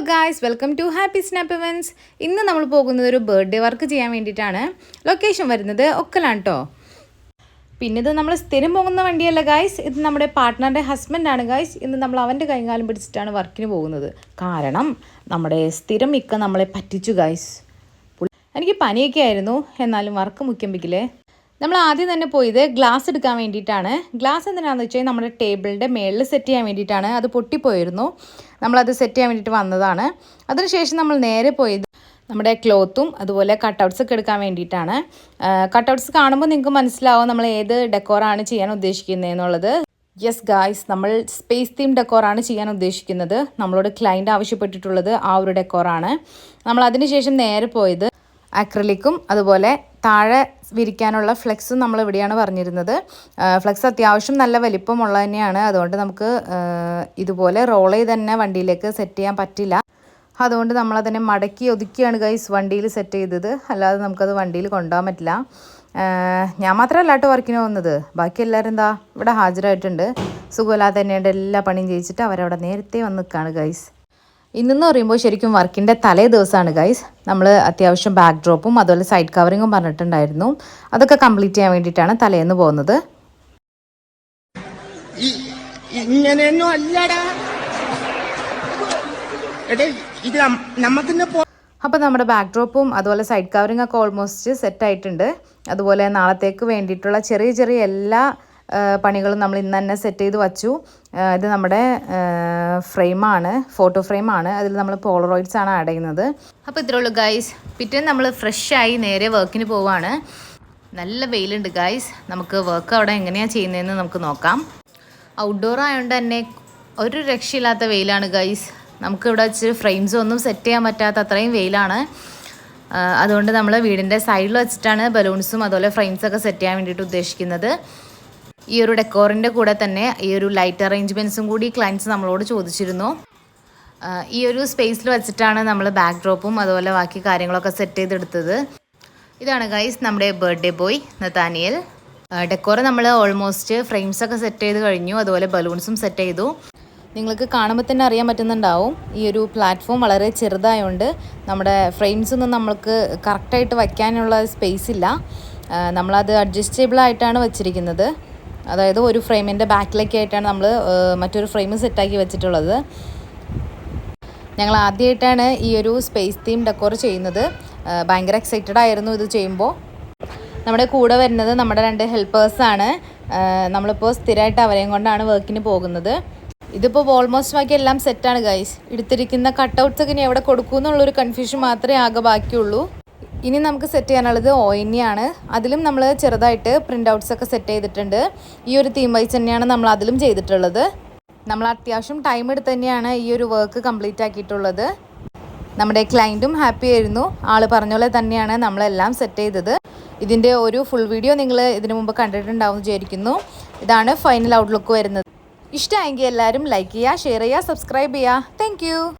Hello guys welcome to happy snap events ഇന്ന് നമ്മൾ പോകുന്നത് ഒരു ബർത്ത്ഡേ വർക്ക് ചെയ്യാൻ വേണ്ടിയിട്ടാണ്. ലൊക്കേഷൻ വരുന്നത് ഒക്കലാണ് കേട്ടോ പിന്നെ ഇത് നമ്മൾ സ്ഥിരം പോകുന്ന വണ്ടിയല്ല ഗായ്സ് ഇത് നമ്മുടെ പാർട്ട്ണറുടെ ഹസ്ബൻഡാണ് ഗായ്സ് ഇന്ന് നമ്മൾ അവന്റെ കൈകാലം പിടിച്ചിട്ടാണ് വർക്കിന് പോകുന്നത്. കാരണം നമ്മുടെ സ്ഥിരം മിക്ക നമ്മളെ പറ്റിച്ചു ഗായ്സ് എനിക്ക് പനിയൊക്കെ ആയിരുന്നു. എന്നാലും വർക്ക് മുഖ്യമ്പിക്കില്ലേ നമ്മൾ ആദ്യം തന്നെ പോയത് ഗ്ലാസ് എടുക്കാൻ വേണ്ടിയിട്ടാണ്. ഗ്ലാസ് എന്തിനാണെന്ന് വെച്ചാൽ നമ്മുടെ ടേബിളിന്റെ മേളിൽ സെറ്റ് ചെയ്യാൻ വേണ്ടിയിട്ടാണ്. അത് പൊട്ടിപ്പോയിരുന്നു. നമ്മളത് സെറ്റ് ചെയ്യാൻ വേണ്ടിയിട്ട് വന്നതാണ്. അതിനുശേഷം നമ്മൾ നേരെ പോയത് നമ്മുടെ ക്ലോത്തും അതുപോലെ കട്ടൗട്ട്സ് ഒക്കെ എടുക്കാൻ വേണ്ടിയിട്ടാണ്. കട്ടൗട്ട്സ് കാണുമ്പോൾ നിങ്ങൾക്ക് മനസ്സിലാവും നമ്മൾ ഏത് ഡെക്കോറാണ് ചെയ്യാൻ ഉദ്ദേശിക്കുന്നത് എന്നുള്ളത് യെസ് ഗായ്സ് നമ്മൾ സ്പേസ് തീം ഡെക്കോറാണ് ചെയ്യാൻ ഉദ്ദേശിക്കുന്നത്. നമ്മളോട് ക്ലയന്റ് ആവശ്യപ്പെട്ടിട്ടുള്ളത് ആ ഒരു ഡെക്കോറാണ് നമ്മൾ അതിനുശേഷം നേരെ പോയത് അക്രലിക്കും അതുപോലെ താഴെ വിരിക്കാനുള്ള ഫ്ലെക്സും നമ്മൾ ഇവിടെയാണ് പറഞ്ഞിരുന്നത് ഫ്ലെക്സ് അത്യാവശ്യം നല്ല വലിപ്പമുള്ള തന്നെയാണ് അതുകൊണ്ട് നമുക്ക് ഇതുപോലെ റോൾ ചെയ്ത് തന്നെ വണ്ടിയിലേക്ക് സെറ്റ് ചെയ്യാൻ പറ്റില്ല. അതുകൊണ്ട് നമ്മളതിനെ മടക്കി ഒതുക്കിയാണ് ഗൈസ് വണ്ടിയിൽ സെറ്റ് ചെയ്തത്. അല്ലാതെ നമുക്കത് വണ്ടിയിൽ കൊണ്ടുപോകാൻ പറ്റില്ല. ഞാൻ മാത്രമല്ല കേട്ടോ വർക്കിന് പോകുന്നത്. ബാക്കി എല്ലാവരും എന്താ ഇവിടെ ഹാജരായിട്ടുണ്ട്. സുഖമില്ലാതെ തന്നെയുണ്ട്. എല്ലാ പണിയും ചെയ്യിച്ചിട്ട് അവരവിടെ നേരത്തെ വന്ന് നിൽക്കുകയാണ് ഗൈസ്. ഇന്നെന്ന് പറയുമ്പോൾ ശരിക്കും വർക്കിന്റെ തലേ ദിവസമാണ് ഗൈസ് നമ്മൾ അത്യാവശ്യം ബാക്ക് ഡ്രോപ്പും അതുപോലെ സൈഡ് കവറിങ്ങും പറഞ്ഞിട്ടുണ്ടായിരുന്നു. അതൊക്കെ കംപ്ലീറ്റ് ചെയ്യാൻ വേണ്ടിയിട്ടാണ് തലേന്ന് പോകുന്നത്. അപ്പൊ ഇങ്ങനെയൊന്നും അല്ലടാ. ഇത് അപ്പോൾ നമ്മുടെ ബാക്ക് ഡ്രോപ്പും അതുപോലെ സൈഡ് കവറിങ് ഒക്കെ ഓൾമോസ്റ്റ് സെറ്റ് ആയിട്ടുണ്ട്. അതുപോലെ നാളത്തേക്ക് വേണ്ടിയിട്ടുള്ള ചെറിയ ചെറിയ എല്ലാ പണികളും നമ്മൾ ഇന്ന് തന്നെ സെറ്റ് ചെയ്ത് വച്ചു. ഇത് നമ്മുടെ ഫ്രെയിമാണ് ഫോട്ടോ ഫ്രെയിമാണ് അതിൽ നമ്മൾ പോളറോയിഡ്സ് ആണ് ആഡ് ചെയ്യുന്നത്. അപ്പോൾ ഇത്രേ ഉള്ളൂ ഗൈസ് പിറ്റേന്ന് നമ്മൾ ഫ്രഷ് ആയി നേരെ വർക്കിന് പോവാണ്. നല്ല വെയിലുണ്ട് ഗൈസ് നമുക്ക് വർക്ക് അവിടെ എങ്ങനെയാണ് ചെയ്യുന്നതെന്ന് നമുക്ക് നോക്കാം. ഔട്ട്ഡോർ ആയതുകൊണ്ട് തന്നെ ഒരു രക്ഷയില്ലാത്ത വെയിലാണ് ഗൈസ് നമുക്ക് ഇവിടെ വെച്ച് ഫ്രെയിംസ് ഒന്നും സെറ്റ് ചെയ്യാൻ പറ്റാത്ത അത്രയും വെയിലാണ്. അതുകൊണ്ട് നമ്മൾ വീടിന്റെ സൈഡിൽ വെച്ചിട്ടാണ് ബലൂൺസും അതുപോലെ ഫ്രെയിംസൊക്കെ സെറ്റ് ചെയ്യാൻ വേണ്ടിയിട്ട് ഉദ്ദേശിക്കുന്നത്. ഈ ഒരു ഡെക്കോറിന്റെ കൂടെ തന്നെ ഈ ഒരു ലൈറ്റ് അറേഞ്ച്മെന്റ്സും കൂടി ക്ലയന്റ്സ് നമ്മളോട് ചോദിച്ചിരുന്നു. ഈ ഒരു സ്പേസിൽ വെച്ചിട്ടാണ് നമ്മൾ ബാക്ക് ഡ്രോപ്പും അതുപോലെ ബാക്കി കാര്യങ്ങളൊക്കെ സെറ്റ് ചെയ്തെടുത്തത്. ഇതാണ് ഗൈസ് നമ്മുടെ ബർത്ത്ഡേ ബോയ് നത്താനിയൽ ഡെക്കോർ നമ്മൾ ഓൾമോസ്റ്റ് ഫ്രെയിംസ് ഒക്കെ സെറ്റ് ചെയ്ത് കഴിഞ്ഞു അതുപോലെ ബലൂൺസും സെറ്റ് ചെയ്തു. നിങ്ങൾക്ക് കാണുമ്പോൾ തന്നെ അറിയാൻ പറ്റുന്നുണ്ടാവും ഈ ഒരു പ്ലാറ്റ്ഫോം വളരെ ചെറുതായതുകൊണ്ട് നമ്മുടെ ഫ്രെയിംസ് ഒന്നും നമ്മൾക്ക് കറക്റ്റായിട്ട് വയ്ക്കാനുള്ള സ്പേസ് ഇല്ല. നമ്മളത് അഡ്ജസ്റ്റബിൾ ആയിട്ടാണ് വെച്ചിരിക്കുന്നത്. അതായത് ഒരു ഫ്രെയിമിന്റെ ബാക്കിലേക്ക് ആയിട്ടാണ് നമ്മൾ മറ്റൊരു ഫ്രെയിം സെറ്റാക്കി വെച്ചിട്ടുള്ളത്. ഞങ്ങൾ ആദ്യമായിട്ടാണ് ഈ ഒരു സ്പേസ് തീം ഡെക്കോർ ചെയ്യുന്നത്. ഭയങ്കര എക്സൈറ്റഡ് ആയിരുന്നു ഇത് ചെയ്യുമ്പോൾ നമ്മുടെ കൂടെ വരുന്നത് നമ്മുടെ രണ്ട് ഹെൽപ്പേഴ്സാണ് നമ്മളിപ്പോൾ സ്ഥിരമായിട്ട് അവരെയും കൊണ്ടാണ് വർക്കിന് പോകുന്നത്. ഇതിപ്പോൾ ഓൾമോസ്റ്റ് ബാക്കി എല്ലാം സെറ്റാണ് ഗൈസ് എടുത്തിരിക്കുന്ന കട്ടൗട്ട്സ് ഒക്കെ ഇനി എവിടെ കൊടുക്കും എന്നുള്ളൊരു കൺഫ്യൂഷൻ മാത്രമേ ആകെ ബാക്കിയുള്ളൂ. ഇനി നമുക്ക് സെറ്റ് ചെയ്യാനുള്ളത് ആണ് അതിലും നമ്മൾ ചെറുതായിട്ട് പ്രിന്റ് ഔട്ട്സ് ഒക്കെ സെറ്റ് ചെയ്തിട്ടുണ്ട്. ഈ ഒരു തീം വൈസ് തന്നെയാണ് നമ്മൾ അതിലും ചെയ്തിട്ടുള്ളത്. നമ്മൾ അത്യാവശ്യം ടൈം എടുത്ത് തന്നെയാണ് ഈ ഒരു വർക്ക് കംപ്ലീറ്റ് ആക്കിയിട്ടുള്ളത്. നമ്മുടെ ക്ലയന്റും ഹാപ്പി ആയിരുന്നു. ആൾ പറഞ്ഞ പോലെ തന്നെയാണ് നമ്മളെല്ലാം സെറ്റ് ചെയ്തത്. ഇതിന്റെ ഒരു ഫുൾ വീഡിയോ നിങ്ങൾ ഇതിനു മുമ്പ് കണ്ടിട്ടുണ്ടാവും വിചാരിക്കുന്നു. ഇതാണ് ഫൈനൽ ഔട്ട്ലുക്ക് വരുന്നത്. ഇഷ്ടമായെങ്കിൽ എല്ലാവരും ലൈക്ക് ചെയ്യുക ഷെയർ ചെയ്യുക സബ്സ്ക്രൈബ് ചെയ്യുക. താങ്ക്